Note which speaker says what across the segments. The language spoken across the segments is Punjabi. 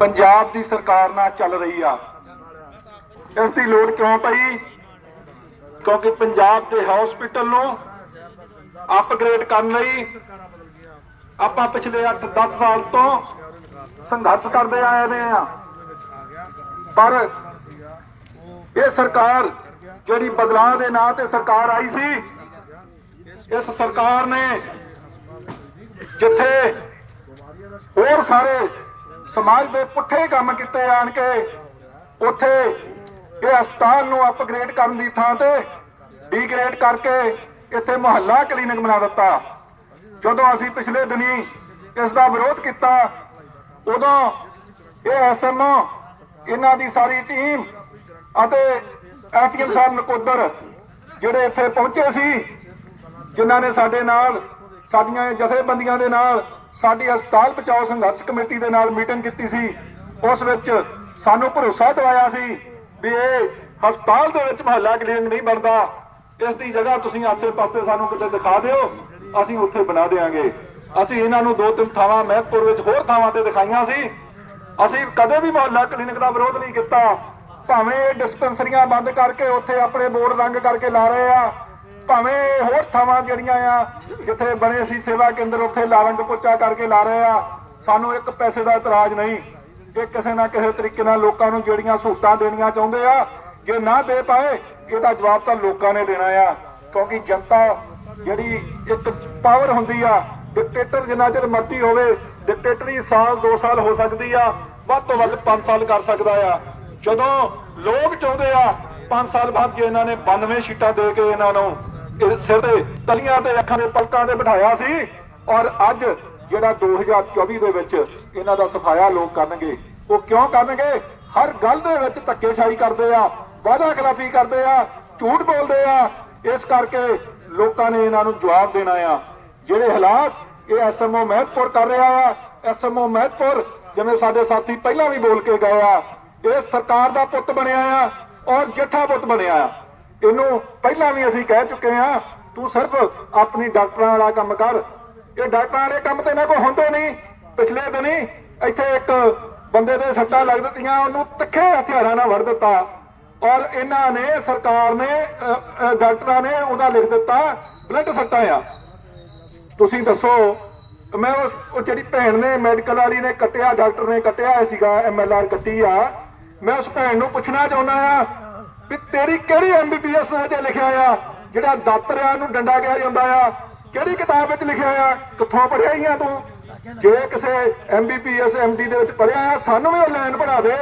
Speaker 1: ਪੰਜਾਬ ਦੀ ਸਰਕਾਰ ਨਾਲ ਚੱਲ ਰਹੀ ਆ। ਇਸ ਦੀ ਲੋੜ ਕਿਉਂ ਪਈ? ਕਿਉਂਕਿ ਪੰਜਾਬ ਦੇ ਹਸਪੀਟਲ ਨੂੰ ਅਪਗ੍ਰੇਡ ਕਰਨ ਲਈ ਆਪਾਂ ਪਿਛਲੇ 8-10 ਸਾਲ ਤੋਂ ਸੰਘਰਸ਼ ਕਰਦੇ ਆਏ ਨੇ ਆ। ਪਰ ਇਹ ਸਰਕਾਰ ਜਿਹੜੀ ਬਦਲਾਅ ਦੇ ਨਾਂ ਤੇ ਸਰਕਾਰ ਆਈ ਸੀ, ਇਸ ਸਰਕਾਰ ਨੇ ਜਿੱਥੇ ਹੋਰ ਸਾਰੇ ਸਮਾਜ ਦੇ ਪੁੱਠੇ ਕੰਮ ਕੀਤੇ ਆਣ ਕੇ ਉੱਥੇ ਇਹ ਹਸਪਤਾਲ ਨੂੰ ਅਪਗ੍ਰੇਡ ਕਰਨ ਦੀ ਥਾਂ ਤੇ ਡੀਗ੍ਰੇਡ ਕਰਕੇ ਇੱਥੇ ਮੁਹੱਲਾ ਕਲੀਨਿਕ ਬਣਾ ਦਿੱਤਾ। ਜਦੋਂ ਅਸੀਂ ਪਿਛਲੇ ਦਿਨੀ ਇਸ ਦਾ ਵਿਰੋਧ ਕੀਤਾ, ਉਦੋਂ ਇਹ ਐਸਐਮਓ, ਇਹਨਾਂ ਦੀ ਸਾਰੀ ਟੀਮ ਅਤੇ ਐਟੀਐਮ ਸਾਹਿਬ ਨਕੋਦਰ ਜਿਹੜੇ ਇੱਥੇ ਪਹੁੰਚੇ ਸੀ, ਜਿਨ੍ਹਾਂ ਨੇ ਸਾਡੇ ਨਾਲ, ਸਾਡੀਆਂ ਜਥੇਬੰਦੀਆਂ ਦੇ ਨਾਲ ਸਾਡੀ ਹਸਪਤਾਲ ਬਚਾਓ ਸੰਘਰਸ਼ ਕਮੇਟੀ ਦੇ ਨਾਲ ਮੀਟਿੰਗ ਕੀਤੀ ਸੀ। ਉਸ ਵਿੱਚ ਸਾਨੂੰ ਭਰੋਸਾ ਦਿਵਾਇਆ ਸੀ ਵੀ ਇਹ ਹਸਪਤਾਲ ਦੇ ਵਿੱਚ ਮਹੱਲਾ ਕਲੀਨਿਕ ਨਹੀਂ ਬਣਦਾ। ਇਸ ਦੀ ਜਗ੍ਹਾ ਤੁਸੀਂ ਆਸੇ-ਪਾਸੇ ਸਾਨੂੰ ਕਿਤੇ ਦਿਖਾ ਦਿਓ, ਅਸੀਂ ਉੱਥੇ ਬਣਾ ਦੇਾਂਗੇ ਅਸੀਂ ਇਹਨਾਂ ਨੂੰ ਦੋ ਤਿੰਨ ਥਾਵਾਂ ਮਹਿਤਪੁਰ ਵਿੱਚ ਹੋਰ ਥਾਵਾਂ ਤੇ ਦਿਖਾਈਆਂ ਸੀ। ਅਸੀਂ ਕਦੇ ਵੀ ਮੁਹੱਲਾ ਕਲੀਨਿਕ ਦਾ ਵਿਰੋਧ ਨਹੀਂ ਕੀਤਾ। ਭਾਵੇਂ ਇਹ ਡਿਸਪੈਂਸਰੀਆਂ ਬੰਦ ਕਰਕੇ ਉੱਥੇ ਆਪਣੇ ਬੋਰਡ ਰੰਗ ਕਰਕੇ ਲਾ ਰਹੇ ਆ ਭਾਵੇਂ ਹੋਰ ਥਾਵਾਂ ਜਿਹੜੀਆਂ ਆ, ਜਿੱਥੇ ਬਣੇ ਸੀ ਸੇਵਾ ਕੇਂਦਰ, ਉੱਥੇ ਲਾਰੰਗ ਪੁੱਚਾ ਕਰਕੇ ਲਾ ਰਹੇ ਆ, ਸਾਨੂੰ ਇੱਕ ਪੈਸੇ ਦਾ ਇਤਰਾਜ਼ ਨਹੀਂ। ਇਹ ਕਿਸੇ ਨਾ ਕਿਸੇ ਤਰੀਕੇ ਨਾਲ ਲੋਕਾਂ ਨੂੰ ਜਿਹੜੀਆਂ ਸਹੂਲਤਾਂ ਦੇਣੀਆਂ ਚਾਹੁੰਦੇ ਆ, ਜੇ ਨਾ ਦੇ ਪਾਏ, ਇਹਦਾ ਜਵਾਬ ਤਾਂ ਲੋਕਾਂ ਨੇ ਦੇਣਾ ਆ। ਕਿਉਂਕਿ ਜਨਤਾ ਜਿਹੜੀ ਇੱਕ ਪਾਵਰ ਹੁੰਦੀ ਆ ਡਿਕਟੇਟਰ ਜਿੰਨਾ ਚਿਰ ਮਰਜ਼ੀ ਹੋਵੇ ਡਿਕਟੇਟਰੀ ਸਾਲ 2 ਸਾਲ ਹੋ ਸਕਦੀ ਆ, ਵੱਧ ਤੋਂ ਵੱਧ 5 ਸਾਲ ਕਰ ਸਕਦਾ ਆ। ਜਦੋਂ ਲੋਕ ਚਾਹੁੰਦੇ ਆ 5 ਸਾਲ ਬਾਅਦ ਜੇ ਇਹਨਾਂ ਨੇ 92 ਸੀਟਾਂ ਦੇ ਕੇ ਇਹਨਾਂ ਨੂੰ ਸਿਰ ਤੇ ਤਲੀਆਂ ਤੇ ਅੱਖਾਂ ਦੇ ਪਲਕਾਂ ਤੇ ਬਿਠਾਇਆ ਸੀ ਔਰ ਅੱਜ ਜਿਹੜਾ 2024 ਦੇ ਵਿੱਚ ਇਹਨਾਂ ਦਾ ਸਫਾਇਆ ਲੋਕ ਕਰਨਗੇ, ਉਹ ਕਿਉਂ ਕਰਨਗੇ? ਹਰ ਗੱਲ ਦੇ ਵਿੱਚ ਧੱਕੇਸ਼ਾਹੀ ਕਰਦੇ ਆ ਵਾਅਦਾ ਖਿਲਾਫੀ ਕਰਦੇ ਆ, ਝੂਠ ਬੋਲਦੇ ਆ। ਇਸ ਕਰਕੇ ਲੋਕਾਂ ਨੇ ਇਹਨਾਂ ਨੂੰ ਜਵਾਬ ਦੇਣਾ ਆ। ਜਿਹੜੇ ਹਾਲਾਤ ਇਹ ਐਸਐਮਓ ਮਹਿਤਪੁਰ ਕਰ ਰਿਹਾ ਆ ਐਸਐਮਓ ਮਹਿਤਪੁਰ, ਜਿਵੇਂ ਸਾਡੇ ਸਾਥੀ ਪਹਿਲਾਂ ਵੀ ਬੋਲ ਕੇ ਗਏ ਆ, ਇਹ ਸਰਕਾਰ ਦਾ ਪੁੱਤ ਬਣਿਆ ਆ ਔਰ ਜੇਠਾ ਪੁੱਤ ਬਣਿਆ ਆ। ਇਹਨੂੰ ਪਹਿਲਾਂ ਵੀ ਅਸੀਂ ਕਹਿ ਚੁੱਕੇ ਆ ਤੂੰ ਸਿਰਫ ਆਪਣੀ ਡਾਕਟਰਾਂ ਵਾਲਾ ਕੰਮ ਕਰ। ਇਹ ਡਾਕਟਰਾਂ ਵਾਲੇ ਕੰਮ ਤੇ ਨਾ ਕੋਈ ਹੁੰਦੇ ਨਹੀਂ। ਪਿਛਲੇ ਦਿਨੀ ਇੱਥੇ ਇੱਕ ਬੰਦੇ ਦੇ ਸੱਟਾਂ ਲੱਗ ਦਿੱਤੀਆਂ, ਉਹਨੂੰ ਤਿੱਖੇ ਹਥਿਆਰਾਂ ਨਾਲ ਵੜ ਦਿੱਤਾ। ਔਰ ਇਹਨਾਂ ਨੇ, ਸਰਕਾਰ ਨੇ ਡਾਕਟਰਾਂ ਨੇ ਉਹਦਾ ਲਿਖ ਦਿੱਤਾ, ਬਲੱਡ ਸੱਟਾਂ ਆ। ਤੁਸੀਂ ਦੱਸੋ, ਮੈਂ ਉਸ, ਉਹ ਜਿਹੜੀ ਭੈਣ ਨੇ, ਮੈਡੀਕਲ ਵਾਲੀ ਨੇ ਕੱਟਿਆ, ਡਾਕਟਰ ਨੇ ਕੱਟਿਆ ਹੋਇਆ ਸੀਗਾ ਐਮਐਲਆਰ ਕੱਟੀ ਆ। ਮੈਂ ਉਸ ਭੈਣ ਨੂੰ ਪੁੱਛਣਾ ਚਾਹੁੰਦਾ ਆ ਵੀ ਤੇਰੀ ਕਿਹੜੀ ਐਮਬੀਬੀਐਸ ਵਿੱਚ ਲਿਖਿਆ ਆ? ਜਿਹੜਾ ਦਾਤਰ ਨੂੰ ਡੰਡਾ ਕਿਹਾ ਜਾਂਦਾ ਆ, ਕਿਹੜੀ ਕਿਤਾਬ ਵਿੱਚ ਲਿਖਿਆ ਆ? ਕਿੱਥੋਂ ਪੜ੍ਹਿਆ ਹੀ ਆ ਤੂੰ? ਜੇ ਕਿਸੇ ਐਮਬੀਬੀਐਸ ਐਮਡੀ ਦੇ ਵਿੱਚ ਪੜ੍ਹਿਆ ਆ, ਸਾਨੂੰ ਵੀ ਉਹ ਲਾਈਨ ਪੜਾ ਦੇ।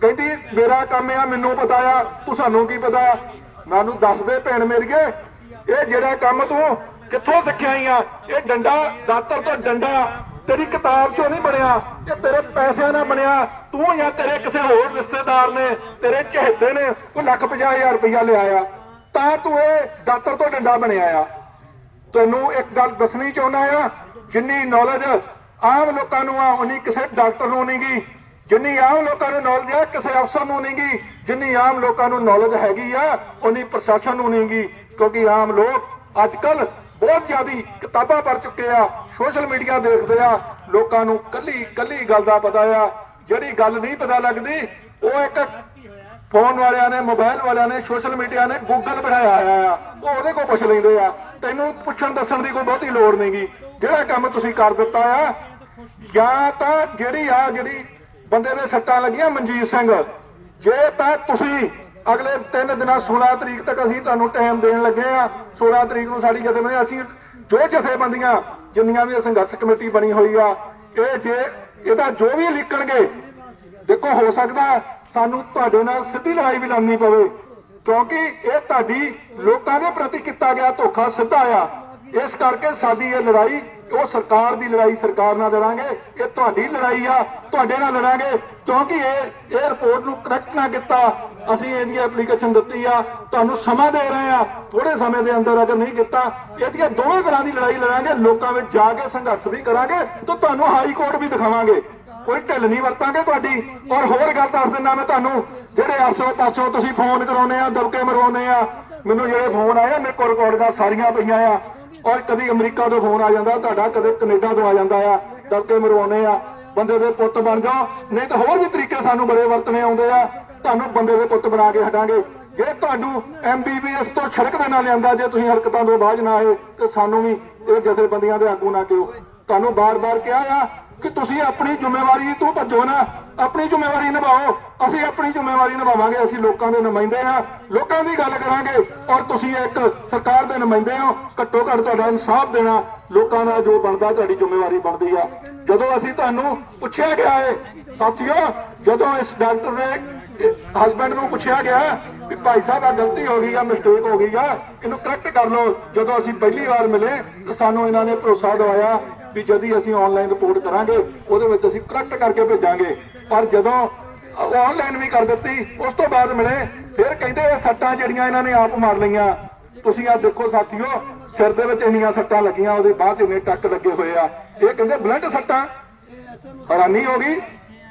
Speaker 1: ਕਹਿੰਦੀ, ਮੇਰਾ ਕੰਮ ਆ, ਮੈਨੂੰ ਪਤਾ ਆ, ਤੂੰ ਸਾਨੂੰ ਕੀ ਪਤਾ? ਮੈਨੂੰ ਦੱਸ ਦੇ ਭੈਣ ਮੇਰੀਏ, ਇਹ ਜਿਹੜਾ ਕੰਮ ਤੂੰ ਕਿੱਥੋਂ ਸਿੱਖਿਆ ਹੀ ਆ? ਇਹ ਡੰਡਾ, ਦਾਤਰ ਤੋਂ ਡੰਡਾ ਤੇਰੀ ਕਿਤਾਬ ਚੋਂ ਨਹੀਂ ਬਣਿਆ ਇਹ ਤੇਰੇ ਪੈਸਿਆਂ ਨਾਲ ਬਣਿਆ। ਤੂੰ ਜਾਂ ਤੇਰੇ ਕਿਸੇ ਹੋਰ ਰਿਸ਼ਤੇਦਾਰ ਨੇ, ਤੇਰੇ ਚਹੇਤੇ ਨੇ ਉਹ ਲੱਖ ਪੰਜਾਹ ਰੁਪਇਆ ਲਿਆਇਆ। ਤਾਂ ਤੂੰ ਇਹ ਦਾਤਰ ਤੋਂ ਡੰਡਾ ਬਣਿਆ ਆ। ਤੈਨੂੰ ਇੱਕ ਗੱਲ ਦੱਸਣੀ ਚਾਹੁੰਦਾ ਆ, ਜਿੰਨੀ ਨੌਲੇਜ ਆਮ ਲੋਕਾਂ ਨੂੰ ਆ, ਉਨੀ ਕਿਸੇ ਡਾਕਟਰ ਨੂੰ ਨਹੀਂਗੀ ਜਿੰਨੀ ਆਮ ਲੋਕਾਂ ਨੂੰ ਨੌਲੇਜ ਆ, ਕਿਸੇ ਅਫਸਰ ਨੂੰ ਨਹੀਂਗੀ ਜਿੰਨੀ ਆਮ ਲੋਕਾਂ ਨੂੰ ਨੌਲੇਜ ਹੈਗੀ ਆ, ਉਨੀ ਪ੍ਰਸ਼ਾਸਨ ਨੂੰ ਨਹੀਂਗੀ ਕਿਉਂਕਿ ਆਮ ਲੋਕ ਅੱਜ ਕੱਲ ਬਹੁਤ ਜ਼ਿਆਦੀ ਕਿਤਾਬਾਂ ਪੜ੍ਹ ਚੁੱਕੇ ਆ, ਸੋਸ਼ਲ ਮੀਡੀਆ ਦੇਖਦੇ ਆ, ਲੋਕਾਂ ਨੂੰ ਕੱਲੀ ਕੱਲੀ ਗੱਲ ਦਾ ਪਤਾ ਆ, ਜਿਹੜੀ ਗੱਲ ਨਹੀਂ ਪਤਾ ਲੱਗਦੀ, ਉਹ ਇੱਕ ਫੋਨ ਵਾਲਿਆਂ ਨੇ, ਮੋਬਾਈਲ ਵਾਲਿਆਂ ਨੇ, ਸੋਸ਼ਲ ਮੀਡੀਆ ਨੇ ਗੂਗਲ ਬਣਾਇਆ ਹੋਇਆ ਆ, ਉਹ ਉਹਦੇ ਕੋਲ ਪੁੱਛ ਲੈਂਦੇ ਆ, ਤੈਨੂੰ ਪੁੱਛਣ ਦੱਸਣ ਦੀ ਕੋਈ ਬਹੁਤੀ ਲੋੜ ਨਹੀਂਗੀ ਜਿਹੜਾ ਕੰਮ ਤੁਸੀਂ ਕਰ ਦਿੱਤਾ ਆ, ਜਾਂ ਤਾਂ ਜਿਹੜੀ ਆ ਜਿਹੜੀ ਬੰਦੇ ਦੇ ਸੱਟਾਂ ਲੱਗੀਆਂ, ਮਨਜੀਤ ਸਿੰਘ, ਜੇ ਤਾਂ ਤੁਸੀਂ ਅਗਲੇ 3 ਦਿਨਾਂ 16 ਤਰੀਕ ਤੱਕ ਅਸੀਂ ਤੁਹਾਨੂੰ ਟਾਈਮ ਦੇਣ ਲੱਗੇ ਆ 16 ਤਰੀਕ ਨੂੰ ਸਾਡੀ ਜਥੇਬੰਦੀ ਅਸੀਂ ਜੋ ਜਥੇਬੰਦੀਆਂ, ਜਿੰਨੀਆਂ ਵੀ ਸੰਘਰਸ਼ ਕਮੇਟੀ ਬਣੀ ਹੋਈ ਆ, ਇਹ ਜੇ ਇਹਦਾ ਜੋ ਵੀ ਲਿਖਣਗੇ, ਦੇਖੋ ਹੋ ਸਕਦਾ ਸਾਨੂੰ ਤੁਹਾਡੇ ਨਾਲ ਸਿੱਧੀ ਲੜਾਈ ਵੀ ਲੜਨੀ ਪਵੇ, ਕਿਉਂਕਿ ਇਹ ਤੁਹਾਡੀ ਲੋਕਾਂ ਦੇ ਪ੍ਰਤੀ ਕੀਤਾ ਗਿਆ ਧੋਖਾ ਸਿੱਧਾ ਆ। ਇਸ ਕਰਕੇ ਸਾਡੀ ਇਹ ਲੜਾਈ, ਉਹ ਸਰਕਾਰ ਦੀ ਲੜਾਈ ਸਰਕਾਰ ਨਾਲ ਲੜਾਂਗੇ, ਇਹ ਤੁਹਾਡੀ ਲੜਾਈ ਆ, ਤੁਹਾਡੇ ਨਾਲ ਲੜਾਂਗੇ, ਕਿਉਂਕਿ ਇਹ ਇਹ ਰਿਪੋਰਟ ਨੂੰ ਕਰੈਕਟ ਨਾ ਕੀਤਾ ਅਸੀਂ ਇਹਦੀ ਐਪਲੀਕੇਸ਼ਨ ਦਿੱਤੀ ਆ, ਤੁਹਾਨੂੰ ਸਮਾਂ ਦੇ ਰਹੇ ਆ ਥੋੜੇ ਸਮੇਂ ਦੇ ਅੰਦਰ ਅਗਰ ਨਹੀਂ ਕੀਤਾ ਇਹਦੀਆਂ ਦੋਵੇਂ ਤਰ੍ਹਾਂ ਦੀ ਲੜਾਈ ਲੜਾਂਗੇ, ਲੋਕਾਂ ਵਿੱਚ ਜਾ ਕੇ ਸੰਘਰਸ਼ ਵੀ ਕਰਾਂਗੇ ਤੇ ਤੁਹਾਨੂੰ ਹਾਈ ਕੋਰਟ ਵੀ ਦਿਖਾਵਾਂਗੇ। ਕੋਈ ਢਿੱਲ ਨਹੀਂ ਵਰਤਾਂਗੇ ਤੁਹਾਡੀ। ਔਰ ਹੋਰ ਗੱਲ ਦੱਸ ਦਿੰਦਾ ਮੈਂ ਤੁਹਾਨੂੰ, ਜਿਹੜੇ ਆਸੋ ਪਾਸੋਂ ਤੁਸੀਂ ਫੋਨ ਕਰਾਉਨੇ ਆ, ਦਬਕੇ ਮਰਵਾਉਨੇ ਆ, ਮੈਨੂੰ ਜਿਹੜੇ ਫੋਨ ਆਏ ਮੇਰੇ ਕੋਲ ਰਿਕਾਰਡਾਂ ਸਾਰੀਆਂ ਪਈਆਂ ਆ। ਔਰ ਕਦੀ ਅਮਰੀਕਾ ਤੋਂ ਫੋਨ ਆ ਜਾਂਦਾ, ਤੁਹਾਡਾ ਕਦੇ ਕੈਨੇਡਾ ਤੋਂ ਆ ਜਾਂਦਾ ਆ, ਦਬਕੇ ਮਰਵਾਉਨੇ ਆ। ਬੰਦੇ ਦੇ ਪੁੱਤ ਬਣ ਜਾਓ, ਨਹੀਂ ਤਾਂ ਹੋਰ ਵੀ ਤਰੀਕੇ ਸਾਨੂੰ ਬੜੇ ਵਰਤਨੇ ਆਉਂਦੇ ਆ। ਤੁਹਾਨੂੰ ਬੰਦੇ ਦੇ ਪੁੱਤ ਬਣਾ ਕੇ ਹਟਾਂਗੇ। ਜੇ ਤੁਹਾਨੂੰ ਐਮਬੀਬੀਐਸ ਤੋਂ ਛੜਕ ਦੇ ਨਾਲ ਲਿਆਂਦਾ, ਜੇ ਤੁਸੀਂ ਹਰਕਤਾਂ ਤੋਂ ਬਾਅਦ ਨਾ ਆਏ, ਤੇ ਸਾਨੂੰ ਵੀ ਇਹ ਜਥੇਬੰਦੀਆਂ ਦੇ ਆਗੂ ਨਾ ਕਿਉ ਤੁਹਾਨੂੰ ਬਾਰ-ਬਾਰ ਕਿਹਾ ਆ ਕਿ ਤੁਸੀਂ ਆਪਣੀ ਜ਼ਿੰਮੇਵਾਰੀ ਤੋਂ ਭੱਜੋ ਨਾ। ਆਪਣੀ ਜ਼ਿੰਮੇਵਾਰੀ ਨਿਭਾਓ। ਅਸੀਂ ਆਪਣੀ ਜ਼ਿੰਮੇਵਾਰੀ ਨਿਭਾਵਾਂਗੇ। ਅਸੀਂ ਲੋਕਾਂ ਦੇ ਨੁਮਾਇੰਦੇ ਆ। ਲੋਕਾਂ ਦੀ ਗੱਲ ਕਰਾਂਗੇ। ਔਰ ਤੁਸੀਂ ਇੱਕ ਸਰਕਾਰ ਦੇ ਨੁਮਾਇੰਦੇ ਹੋ। ਘੱਟੋ ਘੱਟ ਤੁਹਾਡਾ ਇਨਸਾਫ ਦੇਣਾ ਲੋਕਾਂ ਦਾ ਜੋ ਬਣਦਾ, ਤੁਹਾਡੀ ਜ਼ਿੰਮੇਵਾਰੀ ਬਣਦੀ ਆ। ਜਦੋਂ ਅਸੀਂ ਤੁਹਾਨੂੰ ਪੁੱਛਿਆ ਗਿਆ ਹੈ ਸਾਥੀਓ, ਜਦੋਂ ਇਸ ਡਾਕਟਰ ਨੇ ਹਸਬੰਡ ਨੂੰ ਪੁੱਛਿਆ ਗਿਆ ਵੀ ਭਾਈ ਸਾਹਿਬ ਆ ਗਲਤੀ ਹੋ ਗਈ ਆ ਮਿਸਟੇਕ ਹੋ ਗਈ ਆ, ਇਹਨੂੰ ਕਰੈਕਟ ਕਰ ਲਓ। ਜਦੋਂ ਅਸੀਂ ਪਹਿਲੀ ਵਾਰ ਮਿਲੇ, ਤਾਂ ਸਾਨੂੰ ਇਹਨਾਂ ਨੇ ਭਰੋਸਾ ਦਿਵਾਇਆ ਵੀ ਜਦੀ ਅਸੀਂ ਆਨਲਾਈਨ ਰਿਪੋਰਟ ਕਰਾਂਗੇ, ਉਹਦੇ ਵਿੱਚ ਅਸੀਂ ਕਰੈਕਟ ਕਰਕੇ ਭੇਜਾਂਗੇ। ਪਰ ਜਦੋਂ ਉਹ ਆਨਲਾਈਨ ਵੀ ਕਰ ਦਿੱਤੀ, ਉਸ ਤੋਂ ਬਾਅਦ ਮਿਲੇ, ਫਿਰ ਕਹਿੰਦੇ ਇਹ ਸੱਟਾਂ ਜਿਹੜੀਆਂ ਇਹਨਾਂ ਨੇ ਆਪ ਮਾਰ ਲਈਆਂ। ਤੁਸੀਂ ਆ ਦੇਖੋ ਸਾਥੀਓ, ਸਿਰ ਦੇ ਵਿੱਚ ਇੰਨੀਆਂ ਸੱਟਾਂ ਲੱਗੀਆਂ, ਉਹਦੇ ਬਾਅਦ 'ਚ ਇੰਨੇ ਟੱਕ ਲੱਗੇ ਹੋਏ ਆ। ਇਹ ਕਹਿੰਦੇ ਬਲੰਟ ਸੱਟਾਂ। ਹੈਰਾਨੀ ਹੋ ਗਈ।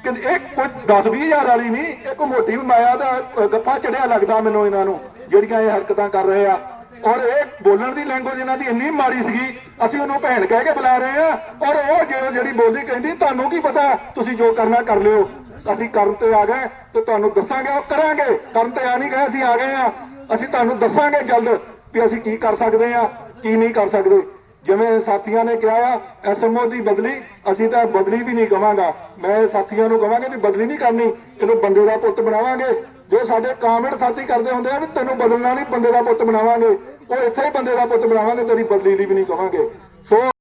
Speaker 1: ਕਿ ਇਹ ਕੋਈ 10 ਹਜ਼ਾਰ ਵਾਲੀ ਨਹੀਂ ਇਹ ਕੋਈ ਮੋਟੀ ਮਾਇਆ ਦਾ ਗੱਫਾ ਚੜਿਆ ਲੱਗਦਾ ਮੈਨੂੰ ਇਹਨਾਂ ਨੂੰ, ਜਿਹੜੀਆਂ ਇਹ ਹਰਕਤਾਂ ਕਰ ਰਹੇ ਆ। ਔਰ ਇਹ ਬੋਲਣ ਦੀ ਲੈਂਗੁਏਜ ਇਹਨਾਂ ਦੀ ਇੰਨੀ ਮਾੜੀ ਸੀਗੀ, ਅਸੀਂ ਉਹਨੂੰ ਭੈਣ ਕਹਿ ਕੇ ਬੁਲਾ ਰਹੇ ਆ, ਔਰ ਉਹ ਜੇ- ਜਿਹੜੀ ਬੋਲੀ ਕਹਿੰਦੀ, ਤੁਹਾਨੂੰ ਕੀ ਪਤਾ, ਤੁਸੀਂ ਜੋ ਕਰਨਾ ਕਰ ਲਿਓ। ਅਸੀਂ ਕਰਨ ਤੇ ਆ ਗਏ ਤੇ ਤੁਹਾਨੂੰ ਦੱਸਾਂਗੇ, ਉਹ ਕਰਾਂਗੇ। ਕਰਨ ਤੇ ਆ ਨਹੀਂ ਗਏ, ਅਸੀਂ ਆ ਗਏ ਆ। ਅਸੀਂ ਤੁਹਾਨੂੰ ਦੱਸਾਂਗੇ ਜਲਦ ਵੀ ਅਸੀਂ ਕੀ ਕਰ ਸਕਦੇ ਆ, ਕੀ ਨਹੀਂ ਕਰ ਸਕਦੇ। ਜਿਵੇਂ ਸਾਥੀਆਂ ਨੇ ਕਿਹਾ ਆ ਐਸਐਮਓ ਦੀ ਬਦਲੀ, ਅਸੀਂ ਤਾਂ ਬਦਲੀ ਵੀ ਨਹੀਂ ਕਵਾਂਗਾ। ਮੈਂ ਸਾਥੀਆਂ ਨੂੰ ਕਵਾਂਗਾ ਵੀ ਬਦਲੀ ਨਹੀਂ ਕਰਨੀ ਇਹਨੂੰ ਬੰਦੇ ਦਾ ਪੁੱਤ ਬਣਾਵਾਂਗੇ। ਜੋ ਸਾਡੇ ਕਾਮੇਡ ਸਾਥੀ ਕਰਦੇ ਹੁੰਦੇ ਆ ਵੀ ਤੈਨੂੰ ਬਦਲਣਾ ਨਹੀਂ, ਬੰਦੇ ਦਾ ਪੁੱਤ ਬਣਾਵਾਂਗੇ। ਉਹ ਇੱਥੇ ਹੀ ਬੰਦੇ ਦਾ ਪੁੱਤ ਬਣਾਵਾਂਗੇ, ਤੇਰੀ ਬਦਲੀ ਲਈ ਵੀ ਨਹੀਂ ਕਵਾਂਗੇ। ਸੋ